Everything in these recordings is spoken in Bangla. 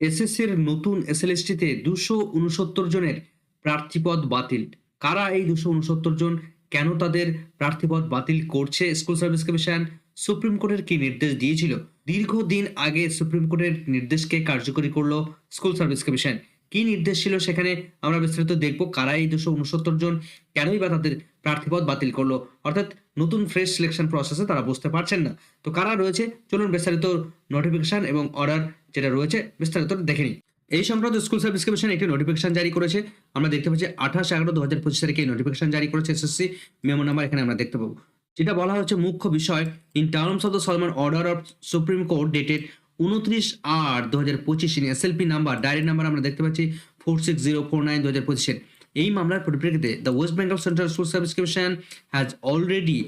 এসএসসির নতুন এসএলএসটিতে দুশো উনসত্তর জনের প্রার্থীপদ বাতিল। কারা এই দুশো উনসত্তর জন? কেন তাদের প্রার্থীপদ বাতিল করছে স্কুল সার্ভিস কমিশন? সুপ্রিম কোর্টের কি নির্দেশ দিয়েছিল? দীর্ঘদিন আগে সুপ্রিম কোর্টের নির্দেশকে কার্যকরী করল স্কুল সার্ভিস কমিশন। কি নির্দেশ ছিল সেখানে আমরা বিস্তারিত দেখব কারা এই দুশো উনসত্তর জন? কেনই বা তাদের প্রার্থীপদ বাতিল করল? অর্থাৎ নতুন ফ্রেশ সিলেকশন প্রসেসে তারা বুঝতে পারছেন না। তো কারা রয়েছে? চলুন বিস্তারিত নোটিফিকেশন এবং অর্ডার যেটা রয়েছে বিস্তারিত দেখে নিই। এই সংক্রান্ত স্কুল সার্ভিস কমিশন একটি নোটিফিকেশন জারি করেছে। আমরা দেখতে পাচ্ছি আঠাশ এগারো দু হাজার পঁচিশ তারিখে এই নোটিফিকেশন জারি করেছে এসএসসি মেমো নাম্বার এখানে আমরা দেখতে পাবো। যেটা বলা হচ্ছে মুখ্য বিষয় in terms of the solemn order of supreme court dated উনত্রিশ আট দু হাজার পঁচিশ এসএলপি নাম্বার ডায়েরি নাম্বার আমরা দেখতে পাচ্ছি four six zero four nine দু হাজার পঁচিশের। এই মামলার পরিপ্রেক্ষিতে the West Bengal central school service commission has already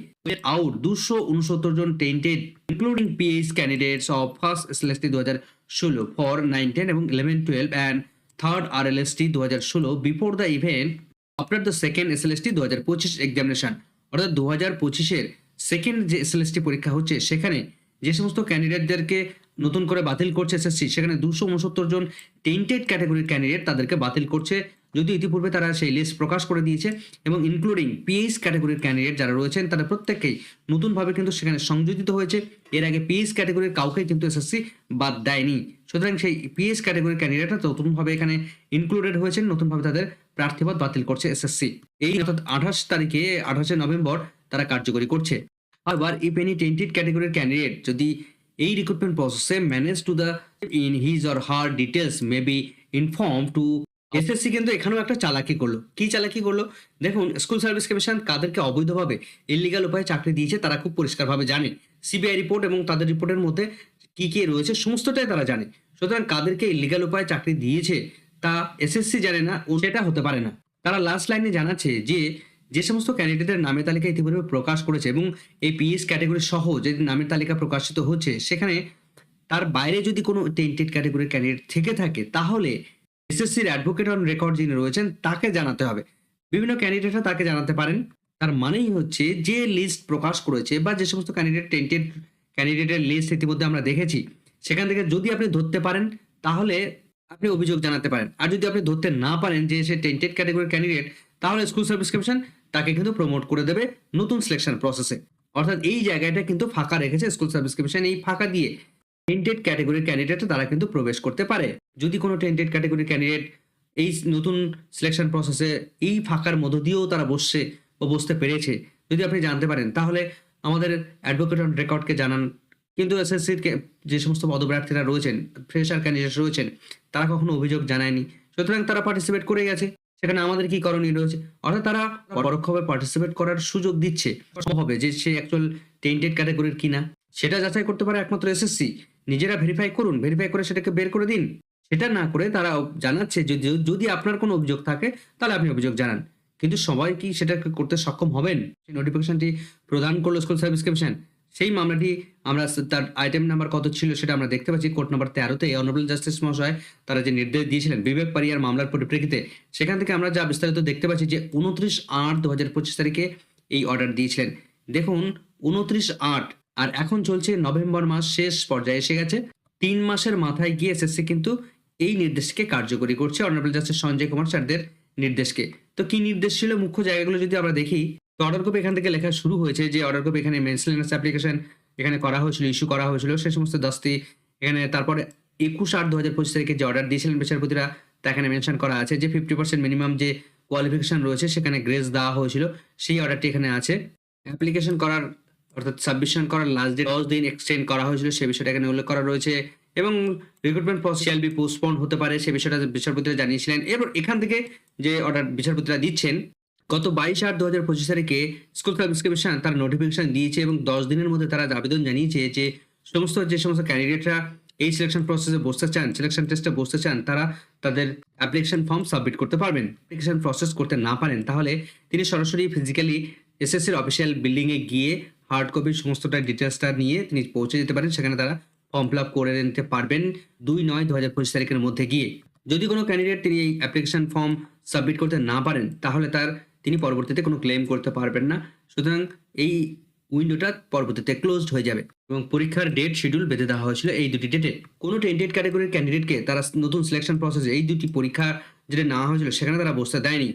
out দুশো উনসত্তর জন tainted including PH candidates of first SLST দু হাজার ষোলো ফর নাইন টেন এবং eleven twelve and third R L S T দু হাজার ষোলো before the event after the second S L S T দু হাজার পঁচিশ এক্সামিনেশন অর্থাৎ দু হাজার পঁচিশের সেকেন্ড যে এস এল এস টি পরীক্ষা হচ্ছে, সেখানে যে সমস্ত ক্যান্ডিডেটদেরকে নতুন করে বাতিল করছে এসএসসি সেখানে দুশো উনসত্তর জন টেন্টেড ক্যাটাগরির ক্যান্ডিডেট তাদেরকে বাতিল করছে যদিও ইতিপূর্বে তারা সেই লিস্ট প্রকাশ করে দিয়েছে এবং ইনক্লুডিং পিএইচ ক্যাটাগরির ক্যান্ডিডেট যারা রয়েছেন, তারা প্রত্যেককেই নতুনভাবে কিন্তু সেখানে সংযোজিত হয়েছে। এর আগে পিএইচ ক্যাটাগরির কাউকেই কিন্তু এসএসসি বাদ দেয়নি। সুতরাং সেই পিএইচ ক্যাটাগরির ক্যান্ডিডেটরা নতুনভাবে এখানে ইনক্লুডেড হয়েছেন, নতুনভাবে তাদের প্রার্থীপদ বাতিল করছে এসএসসি এই অর্থাৎ আঠাশ তারিখে, আঠাশে নভেম্বর তারা কার্যকরী করছে। আবার ইফ এনি টেন্টেড ক্যাটাগরির ক্যান্ডিডেট যদি এই রিক্রুটমেন্ট প্রসেসে manage to the in his or her details may be inform to SSC কিন্তু এখানেও একটা চালাকি করল। কি চালাকি করল? দেখুন স্কুল সার্ভিস কমিশন কাদেরকে অবৈধভাবে ইলিগাল উপায়ে চাকরি দিয়েছে তারা খুব পরিষ্কারভাবে জানে। সিবিআই রিপোর্ট এবং তাদের রিপোর্টের মধ্যে কি কি রয়েছে সমস্তটাই তারা জানে। সুতরাং কাদেরকে ইলিগাল উপায়ে চাকরি দিয়েছে তা এসএসসি জানে না, ও সেটা হতে পারে না। তারা লাস্ট লাইনে জানাচ্ছে যে যে সমস্ত ক্যান্ডিডেটের নামের তালিকা ইতিপূর্বে প্রকাশ করেছে এবং এই পিএস ক্যাটাগরি সহ যে নামের তালিকা প্রকাশিত হচ্ছে, সেখানে তার বাইরে যদি কোনো টেন্টেড ক্যাটাগরির ক্যান্ডিডেট থেকে থাকে, তাহলে এসএসসির অ্যাডভোকেট অন রেকর্ড যিনি রয়েছেন, তাকে জানাতে হবে। বিভিন্ন ক্যান্ডিডেটরা তাকে জানাতে পারেন। তার মানেই হচ্ছে যে লিস্ট প্রকাশ করেছে বা যে সমস্ত ক্যান্ডিডেট টেন্টেড ক্যান্ডিডেটের লিস্ট ইতিমধ্যে আমরা দেখেছি, সেখান থেকে যদি আপনি ধরতে পারেন, তাহলে আপনি অভিযোগ জানাতে পারেন। আর যদি আপনি ধরতে না পারেন যে সে টেন্টেড ক্যাটাগরির ক্যান্ডিডেট তাহলে স্কুল সার্ভিস কমিশন তাকে কিন্তু প্রমোট করে দেবে নতুন সিলেকশন প্রসেসে অর্থাৎ এই জায়গাটা কিন্তু ফাঁকা রেখেছে স্কুল সার্ভিস কমিশন এই ফাঁকা দিয়ে টেন্টেড ক্যাটাগরির ক্যান্ডিডেট তারা কিন্তু প্রবেশ করতে পারে। যদি কোনো টেন্টেড ক্যাটাগরির ক্যান্ডিডেট এই নতুন সিলেকশন প্রসেসে এই ফাঁকার মধ্য দিয়েও তারা বসছে ও বসতে পেরেছে, যদি আপনি জানতে পারেন, তাহলে আমাদের অ্যাডভোকেট অন রেকর্ডকে জানান। কিন্তু এসএসসির যে সমস্ত পদপ্রার্থীরা রয়েছেন ফ্রেশার ক্যান্ডিডেট রয়েছেন, তারা কখনো অভিযোগ জানায়নি। সুতরাং তারা পার্টিসিপেট করে গেছে, সেখানে আমাদের কি করণীয় রয়েছে? অর্থাৎ তারা পরোক্ষভাবে পার্টিসিপেট করার সুযোগ দিচ্ছে। হবে যে সে অ্যাকচুয়াল টেন্টেড ক্যাটাগরির কিনা, সেটা যাচাই করতে পারে একমাত্র এসএসসি নিজেরা ভেরিফাই করুন ভেরিফাই করে সেটাকে বের করে দিন। সেটা না করে তারা জানাচ্ছে যে যদি আপনার কোনো অভিযোগ থাকে, তাহলে আপনি অভিযোগ জানান। কিন্তু সবাই কি সেটা করতে সক্ষম হবেন? সেই নোটিফিকেশনটি প্রদান করল স্কুল সার্ভিস কমিশন সেই মামলাটি আমরা তার আইটেম নাম্বার কত ছিল সেটা আমরা দেখতে পাচ্ছি। কোর্ট নাম্বার তেরোতে অনারেবল জাস্টিস মহাশয় তারা যে নির্দেশ দিয়েছিলেন বিবেক পারিয়ার মামলার পরিপ্রেক্ষিতে, সেখান থেকে আমরা যা বিস্তারিত দেখতে পাচ্ছি যে উনত্রিশ আট দু হাজার পঁচিশ তারিখে এই অর্ডার দিয়েছিলেন। দেখুন, উনত্রিশ আট আর এখন চলছে নভেম্বর মাস শেষ পর্যায়ে এসে গেছে। তিন মাসের মাথায় গিয়ে এসএসসি কিন্তু এই নির্দেশকে কার্যকরী করছে। অনারেবল জাস্টিস সঞ্জয় কুমার স্যারদের নির্দেশকে। তো কি নির্দেশ ছিল? মুখ্য জায়গাগুলো যদি আমরা দেখি, তো অর্ডার কপি এখান থেকে লেখা শুরু হয়েছে যে অর্ডার কপি এখানে মেনসেলেন্স অ্যাপ্লিকেশন এখানে করা হয়েছিল ইস্যু করা হয়েছিল, সে সমস্ত দশটি এখানে তারপরে একুশ আট দু হাজার পঁচিশ তারিখে যে অর্ডার দিয়েছিলেন বিচারপতিরা, তা এখানে মেনশন করা আছে যে ফিফটি পার্সেন্ট মিনিমাম যে কোয়ালিফিকেশন রয়েছে, সেখানে গ্রেস দেওয়া হয়েছিল। সেই অর্ডারটি এখানে আছে। অ্যাপ্লিকেশন করার অর্থাৎ সাবমিশন করার লাস্ট ডেট দশ দিন এক্সটেন্ড করা হয়েছিল, সে বিষয়টা এখানে উল্লেখ করা রয়েছে এবং রিক্রুটমেন্ট প্রসেস বি পোস্টপন্ড হতে পারে, সে বিষয়টা বিচারপতিরা জানিয়েছিলেন। এরপর এখান থেকে যে অর্ডার বিচারপতিরা দিচ্ছেন, গত বাইশ আট দু হাজার পঁচিশ তারিখে স্কুল সার্ভিস কমিশন তার নোটিফিকেশন দিয়েছে এবং দশ দিনের মধ্যে তারা আবেদন জানিয়েছে যে সমস্ত যে সমস্ত ক্যান্ডিডেটরা এই সিলেকশন প্রসেসে বসতে চান সিলেকশন টেস্টে বসতে চান, তারা তাদের অ্যাপ্লিকেশন ফর্ম সাবমিট করতে পারবেন। অ্যাপ্লিকেশন প্রসেস করতে না পারেন, তাহলে তিনি সরাসরি ফিজিক্যালি এসএসসির অফিসিয়াল বিল্ডিংয়ে গিয়ে হার্ড কপির সমস্তটা ডিটেলসটা নিয়ে তিনি পৌঁছে যেতে পারেন। সেখানে তারা ফর্ম ফিল আপ করে নিতে পারবেন দুই নয় দু হাজার পঁচিশ তারিখের মধ্যে গিয়ে। যদি কোনো ক্যান্ডিডেট তিনি এই অ্যাপ্লিকেশন ফর্ম সাবমিট করতে না পারেন, তাহলে তার তিনি পরবর্তীতে কোনো ক্লেম করতে পারবেন না। সুতরাং এই উইন্ডোটা পরবর্তীতে ক্লোজড হয়ে যাবে এবং পরীক্ষার ডেট শিডিউল বেঁধে দেওয়া হয়েছিল এই দুটি ডেটে কোনো টেন্টেড ক্যাটাগরির ক্যান্ডিডেটকে তারা নতুন সিলেকশন প্রসেসে এই দুটি পরীক্ষা যেটা নেওয়া হয়েছিল, সেখানে তারা বসতে দেয়নি।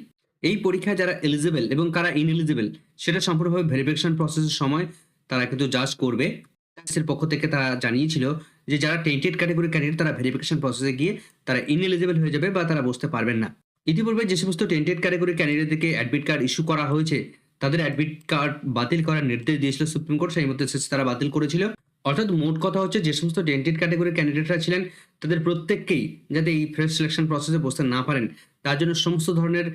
এই পরীক্ষায় যারা এলিজিবল এবং কারা ইনএলিজিবল সেটা সম্পূর্ণভাবে ভেরিফিকেশন প্রসেসের সময় তারা কিন্তু জাজ করবে। এর পক্ষ থেকে তারা জানিয়েছিল যে যারা টেন্টেড ক্যাটাগরি ক্যান্ডিডেট তারা ভেরিফিকেশন প্রসেসে গিয়ে তারা ইনএলিজিবল হয়ে যাবে বা তারা বসতে পারবেন না। ইতিপূর্বে যে সমস্ত টেন্টেড ক্যাটাগরি ক্যান্ডিডেটদেরকে অ্যাডমিট কার্ড ইস্যু করা হয়েছে, তাদের অ্যাডমিট কার্ড বাতিল করার নির্দেশ দিয়েছিল সুপ্রিম কোর্ট, সেই মধ্যে তারা বাতিল করেছিল। অর্থাৎ মোট কথা হচ্ছে যে সমস্ত টেন্টেড ক্যাটাগরির ক্যান্ডিডেটরা ছিলেন, তাদের প্রত্যেককেই যাতে এই ফ্রেশ সিলেকশন প্রসেসে বসতে না পারেন, তার জন্য সমস্ত ধরনের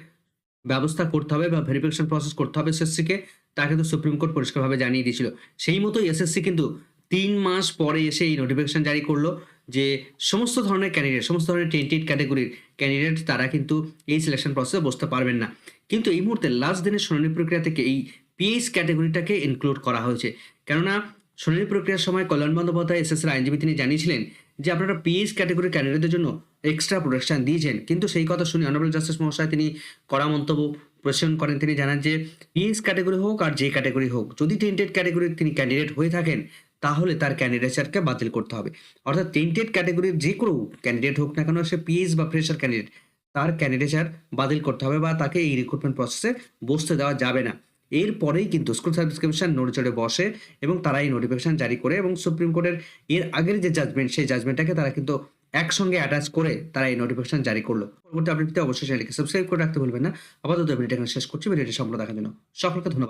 ব্যবস্থা করতে হবে বা ভেরিফিকেশন প্রসেস করতে হবে এসএসসিকে তা কিন্তু সুপ্রিম কোর্ট পরিষ্কারভাবে জানিয়ে দিয়েছিল। সেই মতোই এসএসসি কিন্তু তিন মাস পরে এসে এই নোটিফিকেশন জারি করল যে সমস্ত ধরনের ক্যান্ডিডেট সমস্ত ধরনের টেন্টেড ক্যাটাগরির ক্যান্ডিডেট তারা কিন্তু এই সিলেকশন প্রসেসে বসতে পারবেন না। কিন্তু এই মুহূর্তে লাস্ট দিনের শুনানি প্রক্রিয়া থেকে এই পিএইচ ক্যাটাগরিটাকে ইনক্লুড করা হয়েছে। কেননা শুনানি প্রক্রিয়ার সময় কল্যাণ বন্দ্যোপাধ্যায় এসএসসির আইনজীবী তিনি জানিয়েছিলেন যে আপনারা পিএইচ ক্যাটাগরির ক্যান্ডিডেটদের জন্য এক্সট্রা প্রোটেকশন দিয়েছেন। কিন্তু সেই কথা শুনে অনারেবল জাস্টিস মহাশয় তিনি কড়া মন্তব্য প্রশ্ন করেন। তিনি জানান যে, পিএইচ ক্যাটাগরি হোক আর যে ক্যাটাগরি হোক, যদি টেন্টেড ক্যাটাগরির তিনি ক্যান্ডিডেট হয়ে থাকেন, তাহলে তার ক্যান্ডিডেচারকে বাতিল করতে হবে। অর্থাৎ টেন্টেড ক্যাটাগরির যে কোনো ক্যান্ডিডেট হোক না কেন, সে পিএইচ বা ফ্রেশার ক্যান্ডিডেট তার ক্যান্ডিডেচার বাতিল করতে হবে বা তাকে এই রিক্রুটমেন্ট প্রসেসে বসতে দেওয়া যাবে না। এরপরেই কিন্তু স্কুল সার্ভিস কমিশন নড়েচড়ে বসে এবং তারা এই নোটিফিকেশান জারি করে এবং সুপ্রিম কোর্টের এর আগের যে জাজমেন্ট সেই জাজমেন্টটাকে তারা কিন্তু একসঙ্গে অ্যাটাচ করে তারা এই নোটিফিকেশন জারি করল। পরবর্তী আপডেট অবশ্যই চ্যানেলকে সাবস্ক্রাইব করে রাখতে ভুলবেন না। আপাতত ভিডিওটা শেষ করছি। ভিডিওটি সম্পূর্ণ দেখার জন্য সকলকে ধন্যবাদ।